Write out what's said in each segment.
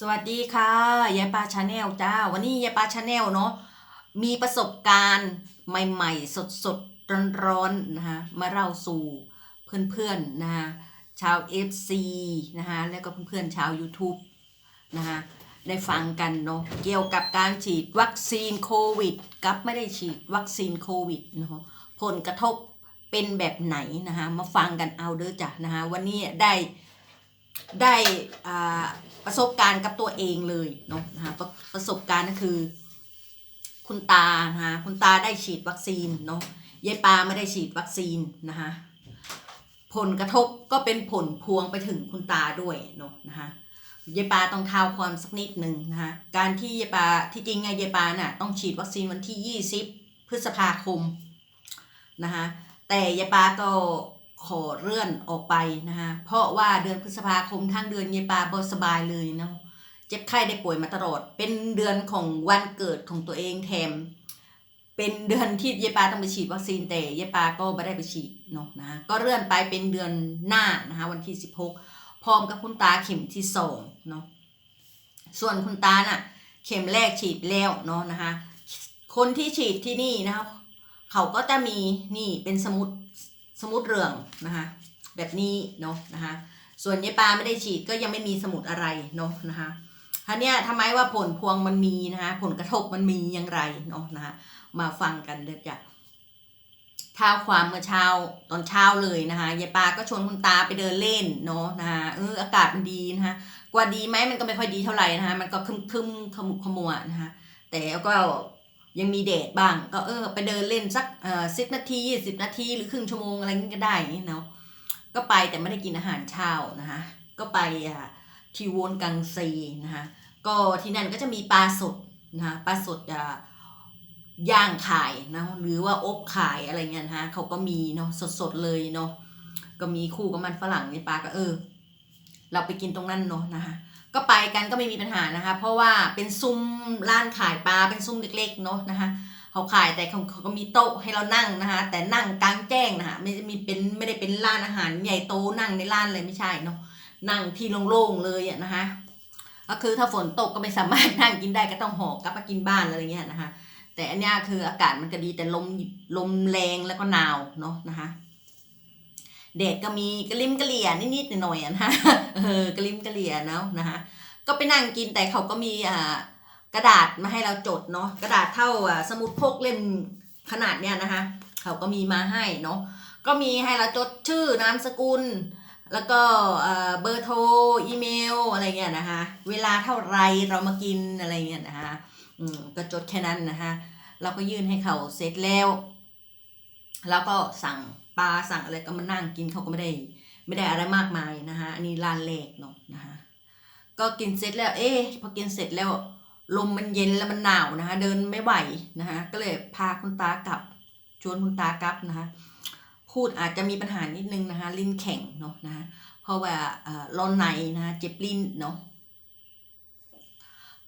สวัสดีค่ะยายปาชาแนลจ้า วันนี้ยายปาชาแนลเนาะมีประสบการณ์ใหม่ๆ สดๆ ร้อนๆนะคะมาเล่าสู่เพื่อนๆนะคะชาว FC นะคะแล้วก็เพื่อนๆชาว YouTube นะคะได้ฟังกันเนาะเกี่ยวกับการฉีดวัคซีนโควิด กับไม่ได้ฉีดวัคซีนโควิดเนาะผลกระทบเป็นแบบไหนนะคะมาฟังกันเอาเด้อจ้ะนะคะวันนี้ได้ได้อ่า ประสบการณ์กับตัวเองเลยเนาะนะคะประประสบการณ์ก็คือ คุณตานะคะคุณตาได้ฉีดวัคซีนเนาะยายปาไม่ได้ฉีดวัคซีนนะคะผลกระทบก็เป็นผลพวงไปถึงคุณตาด้วยเนาะนะคะยายปาต้องเท้าความสักนิดหนึ่งนะคะการที่ยายปาที่จริงไงยายปาน่ะต้องฉีดวัคซีนวันที่ 20 พฤษภาคมนะคะแต่ยายปาก็ ขอเลื่อนออกไปนะคะเพราะว่าเดือนพฤษภาคมทั้งเดือนยายปาบสบายเลยเนาะเจ็บไข้ได้ป่วยมาตลอด เป็นเดือนของวันเกิดของตัวเองแถม เป็นเดือนที่ยายปาต้องไปฉีดวัคซีนแต่ยายปาก็ไม่ได้ไปฉีดเนาะนะะก็เลื่อนไปเป็นเดือนหน้านะคะวันที่ 16 พร้อมกับคุณตาเข็มที่สองเนาะส่วนคุณตาน่ะเข็มแรกฉีดแล้วเนาะนะคะคนที่ฉีดที่นี่นะคะเขาก็จะมีนี่เป็นสมุด สมุดเรืองนะคะแบบนี้เนาะนะคะส่วนยายปาไม่ได้ฉีดก็ยังไม่มีสมุดอะไรเนาะนะคะท่านี้ทำไมว่าผลพวงมันมีนะคะผลกระทบมันมีอย่างไรเนาะนะคะมาฟังกันเดี๋ยวจะเท้าความเมื่อเช้าตอนเช้าเลยนะคะยายปาก็ชวนคุณตาไปเดินเล่นเนาะนะคะเอออากาศมันดีนะคะกว่าดีไหมมันก็ไม่ค่อยดีเท่าไหร่นะคะมันก็คึมคึมขมุกขมัวนะคะแต่ก็ ยังมีแดดบ้าง ก็เออไปเดินเล่นสักเอ่อสิบนาทียี่สิบนาทีหรือครึ่งชั่วโมงอะไรงี้ก็ได้อย่างนี้เนาะก็ไปแต่ไม่ได้กินอาหารเช้านะคะก็ไปอ่าที่โวนกังซีนะคะก็ที่นั่นก็จะมีปลาสดนะคะปลาสดอ่าย่างขายนะหรือว่าอบขายอะไรเงี้ยนะฮะเขาก็มีเนาะสดๆเลยเนาะก็มีคู่กับมันฝรั่งในปลาก็เออ เราไปกินตรงนั้นเนาะนะคะก็ไปกันก็ไม่มีปัญหานะคะ เพราะว่าเป็นซุ้มร้านขายปลาเป็นซุ้มเล็กๆเนาะนะคะเขาขายแต่เขาเขาก็มีโต๊ะให้เรานั่งนะคะ แต่นั่งกลางแจ้งนะคะไม่มีเป็นไม่ได้เป็นร้านอาหารใหญ่โตนั่งในร้านเลยไม่ใช่เนาะนั่งที่โล่งๆเลยอะนะคะก็คือถ้าฝนตกก็ไม่สามารถนั่งกินได้ก็ต้องห่อกลับมากินบ้านอะไรเงี้ยนะคะ แต่อันนี้คืออากาศมันก็ดีแต่ลมลมแรงแล้วก็หนาวเนาะนะคะ แดดก็มีกระลิมกระเหลี่ยนิดๆหน่อยๆนะคะเออกระลิมกระเหลี่ยเนาะนะคะก็ไปนั่งกินแต่เขาก็มีอ่ากระดาษมาให้เราจดเนาะกระดาษเท่าอ่าสมุดพกเล่มขนาดเนี้ยนะคะเขาก็มีมาให้เนาะก็มีให้เราจดชื่อนามสกุล แล้วก็อ่อเบอร์โทรอีเมลอะไรเงี้ยนะคะเวลาเท่าไรเรามากินอะไรเงี้ยนะคะอืมก็จดแค่นั้นนะคะเราก็ยื่นให้เขาเสร็จแล้ว แล้วก็สั่ง ปลาสั่งอะไรก็มานั่งกินเขาก็ไม่ได้ ไม่ได้อะไรมากมายนะคะอันนี้ร้านแรกเนาะนะคะก็กินเสร็จแล้ว เอ๊ะพอกินเสร็จแล้วลมมันเย็นแล้วมันหนาวนะคะ เดินไม่ไหวนะคะก็เลยพาคุณตากลับชวนคุณตากลับนะคะพูดอาจจะมีปัญหานิดนึงนะคะลิ้นแข็งเนาะนะคะเพราะว่าร้อนในนะคะเจ็บลิ้นเนาะ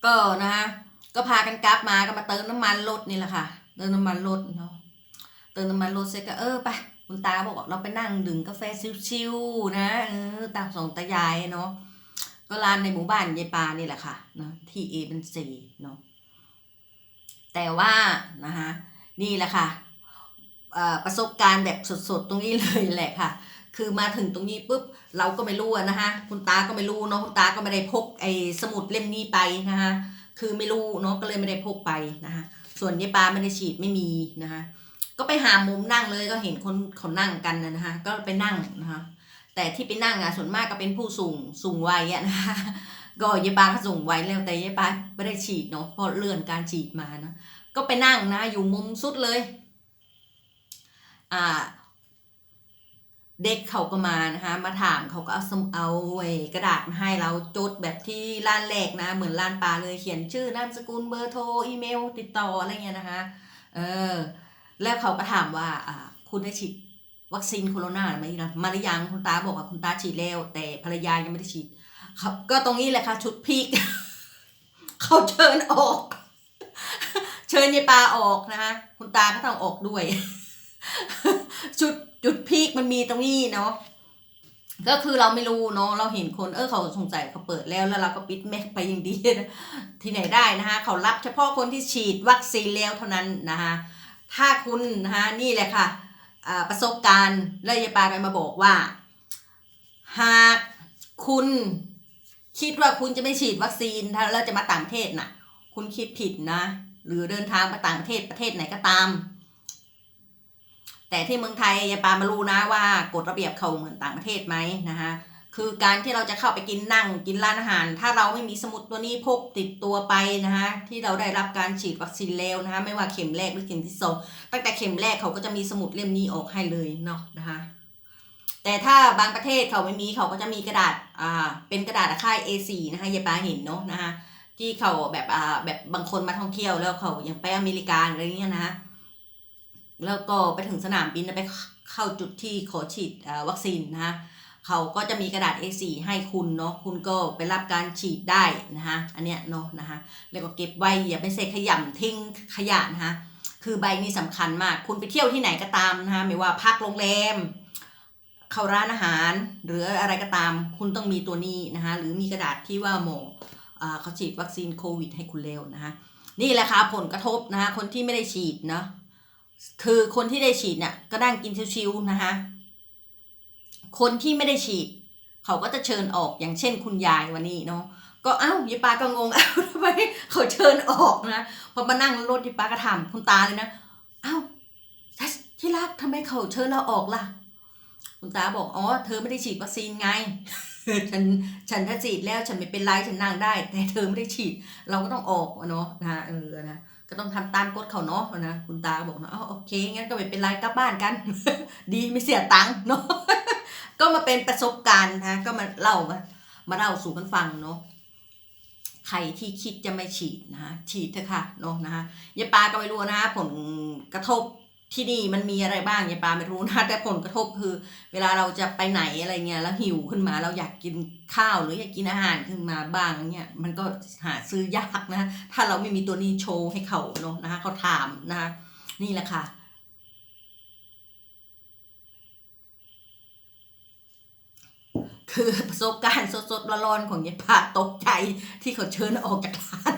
ก็นะคะก็พากันกลับมาก็มาเติมน้ำมันรถนี่แหละค่ะเติมน้ำมันรถเนาะเติมน้ำมันรถเสร็จก็เออไป คุณตาบอกเราไปนั่งดื่มกาแฟชิวๆนะเออตาสองตายายเนาะก็ร้านในหมู่บ้านยายปานี่แหละค่ะเนาะที่เอเป็นสีเนาะแต่ว่านะคะนี่แหละค่ะประสบการณ์แบบสดๆตรงนี้เลยแหละค่ะ คือมาถึงตรงนี้ปุ๊บเราก็ไม่รู้นะคะคุณตาก็ไม่รู้เนาะคุณตาก็ไม่ได้พกไอ้สมุดเล่มนี้ไปนะคะคือไม่รู้เนาะก็เลยไม่ได้พกไปนะคะส่วนยายปาไม่ได้ฉีดไม่มีนะคะ ก็ไปหามุมนั่งเลยก็เห็นคนเขานั่งกันนะนะคะก็ไปนั่งนะคะแต่ที่ไปนั่งอะส่วนมากก็เป็นผู้สูงสูงวัยอะนะคะก็ยายปาก็สูงวัยแล้วแต่ยายปาไม่ได้ฉีดเนาะเพราะเลื่อนการฉีดมานะก็ไปนั่งนะอยู่มุมสุดเลย อ่า เด็กเขาก็มานะคะมาถามเขาก็เอาเอากระดาษมาให้เราจดแบบที่ร้านแรกนะ เหมือนร้านปลาเลยเขียนชื่อนามสกุลเบอร์โทรอีเมล ติดต่ออะไรเงี้ยนะคะ เออ แล้วเขาก็ถามว่าคุณได้ฉีดวัคซีนโคโรนาไหมนะมาหรือยังคุณตาบอกว่าคุณตาฉีดแล้ว แต่ภรรยายังไม่ได้ฉีดครับก็ตรงนี้แหละค่ะ ชุดพีกเขาเชิญออก เชิญยายปลาออกนะคะคุณตาก็ต้องออกด้วย ชุดจุดพีกมันมีตรงนี้เนาะก็คือเราไม่รู้เนาะเราเห็นคนเออเขาสงสัยเขาเปิดแล้วแล้วเราก็ปิดแม็กไปอย่างดีที่ไหนได้นะคะเขารับเฉพาะคนที่ฉีดวัคซีนแล้วเท่านั้นนะคะ ถ้าคุณนะคะนี่แหละค่ะประสบการณ์แล้วยาปาไปมาบอกว่า หากคุณคิดว่าคุณจะไม่ฉีดวัคซีนถ้าเราจะมาต่างประเทศน่ะ คุณคิดผิดนะ หรือเดินทางมาต่างประเทศประเทศไหนก็ตาม แต่ที่เมืองไทยยายปามารู้นะว่ากฎระเบียบเขาเหมือนต่างประเทศไหมนะคะ คือการที่เราจะเข้าไปกินนั่งกินร้านอาหาร ถ้าเราไม่มีสมุดตัวนี้พกติดตัวไปนะคะที่เราได้รับการฉีดวัคซีนแล้วนะคะไม่ว่าเข็มแรกหรือเข็มที่สองตั้งแต่เข็มแรกเขาก็จะมีสมุดเล่มนี้ออกให้เลยเนาะนะคะแต่ถ้าบางประเทศเขาไม่มีเขาก็จะมีกระดาษอ่าเป็นกระดาษค่าย A4 นะคะยายปาเห็นเนาะนะคะที่เขาแบบอ่าแบบบางคนมาท่องเที่ยวแล้วเขาอย่างไปอเมริกาอะไรเงี้ยนะแล้วก็ไปถึงสนามบินไปเข้าจุดที่ขอฉีดอ่าวัคซีนนะคะ เขาก็จะมีกระดาษ A4 ให้คุณเนาะคุณก็ไปรับการฉีดได้นะคะอันเนี้ยเนาะนะคะแล้วก็เก็บไว้อย่าไปเศษขยำทิ้งขยะนะคะคือใบนี้สำคัญมาก คุณไปเที่ยวที่ไหนก็ตามนะคะไม่ว่าพักโรงแรมเข้าร้านอาหารหรืออะไรก็ตาม คุณต้องมีตัวนี้นะคะหรือมีกระดาษที่ว่าหมออเขาฉีดวัคซีนโควิด ให้คุณแล้วนะคะนี่แหละค่ะผลกระทบนะคะคนที่ไม่ได้ฉีดเนาะคือคนที่ได้ฉีดเนี่ยก็นั่งกินชิวๆนะคะ คนที่ไม่ได้ฉีด เขาก็จะเชิญออกอย่างเช่นคุณยายวันนี้เนาะก็เอ้ายายปาก็งงเอ้าทำไมเขาเชิญออกนะพอมานั่งรถยายปาก็ถามคุณตาเลยนะเอ้าที่รักทำไมเขาเชิญเราออกล่ะ คุณตาบอกอ๋อเธอไม่ได้ฉีดวัคซีนไงฉันฉันถ้าฉีดแล้วฉันไม่เป็นไรฉันนั่งได้ แต่เธอไม่ได้ฉีด เราก็ต้องออกเนาะนะเออนะก็ต้องทำตามกฎเขาเนาะนะคุณตาบอกนะอ๋อโอเคงั้นก็ไม่เป็นไรกลับบ้านกัน ดีไม่เสียตังค์เนาะ ก็มาเป็นประสบการณ์นะก็มาเล่ามามาเล่าสู่กันฟังเนาะใครที่คิดจะไม่ฉีดนะฉีดเถอะค่ะเนาะนะคะยายปาก็ไม่รู้นะผลกระทบที่นี่มันมีอะไรบ้างยายปาไม่รู้นะแต่ผลกระทบคือ เวลาเราจะไปไหนอะไรเงี้ยแล้วหิวขึ้นมาเราอยากกินข้าวหรืออยากกินอาหารขึ้นมาบ้างเนี่ยมันก็หาซื้อยากนะ ถ้าเราไม่มีตัวนี้โชว์ให้เขาเนาะนะคะเขาถามนะคะนี่แหละค่ะ คือประสบการณ์สดๆร้อนๆของยายปาตกใจที่เขาเชิญออกจากร้าน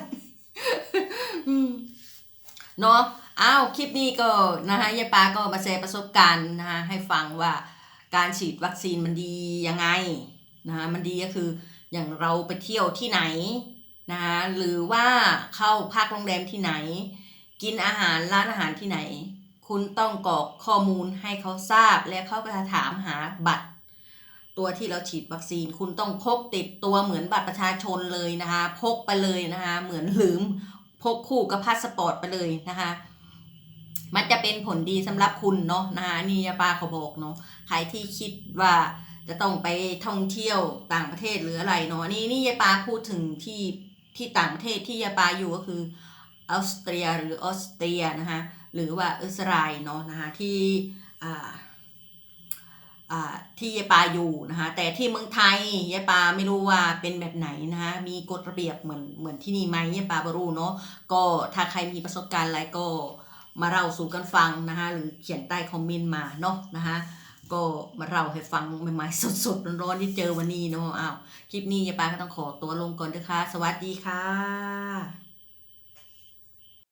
เนาะอ้าวคลิปนี้ก็นะคะยายปาก็มาแชร์ประสบการณ์นะคะให้ฟังว่าการฉีดวัคซีนมันดียังไงนะคะมันดีก็คืออย่างเราไปเที่ยวที่ไหนนะคะหรือว่าเข้าพักโรงแรมที่ไหน กินอาหารร้านอาหารที่ไหน คุณต้องกรอกข้อมูลให้เขาทราบและเขาก็จะถามหาบัตร ตัวที่เราฉีดวัคซีนคุณต้องพกติดตัวเหมือนบัตรประชาชนเลยนะคะพกไปเลยนะคะเหมือนลืมพกคู่กับพาสปอร์ตไปเลยนะคะมันจะเป็นผลดีสำหรับคุณเนาะนะคะนี่ยาปาเขาบอกเนาะใครที่คิดว่าจะต้องไปท่องเที่ยวต่างประเทศหรืออะไรเนาะนี่นี่ยาปาพูดถึงที่ที่ต่างประเทศที่ยาปาอยู่ก็คือออสเตรียหรือออสเตรียนะคะหรือว่าอิสราเอลเนาะนะคะที่อ่า ที่ยายปาอยู่นะคะแต่ที่เมืองไทยยายปาไม่รู้ว่าเป็นแบบไหนนะคะมีกฎระเบียบเหมือนเหมือนที่นี่ไหมยายปาบรู้เนาะก็ถ้าใครมีประสบการณ์อะไรก็มาเล่าสู่กันฟังนะคะหรือเขียนใต้คอมเมนต์มาเนาะนะคะก็มาเล่าให้ฟังใหม่ๆสดๆร้อนๆที่เจอวันนี้เนาะอ้าวคลิปนี้ยายปาก็ต้องขอตัวลงก่อนนะคะสวัสดีค่ะ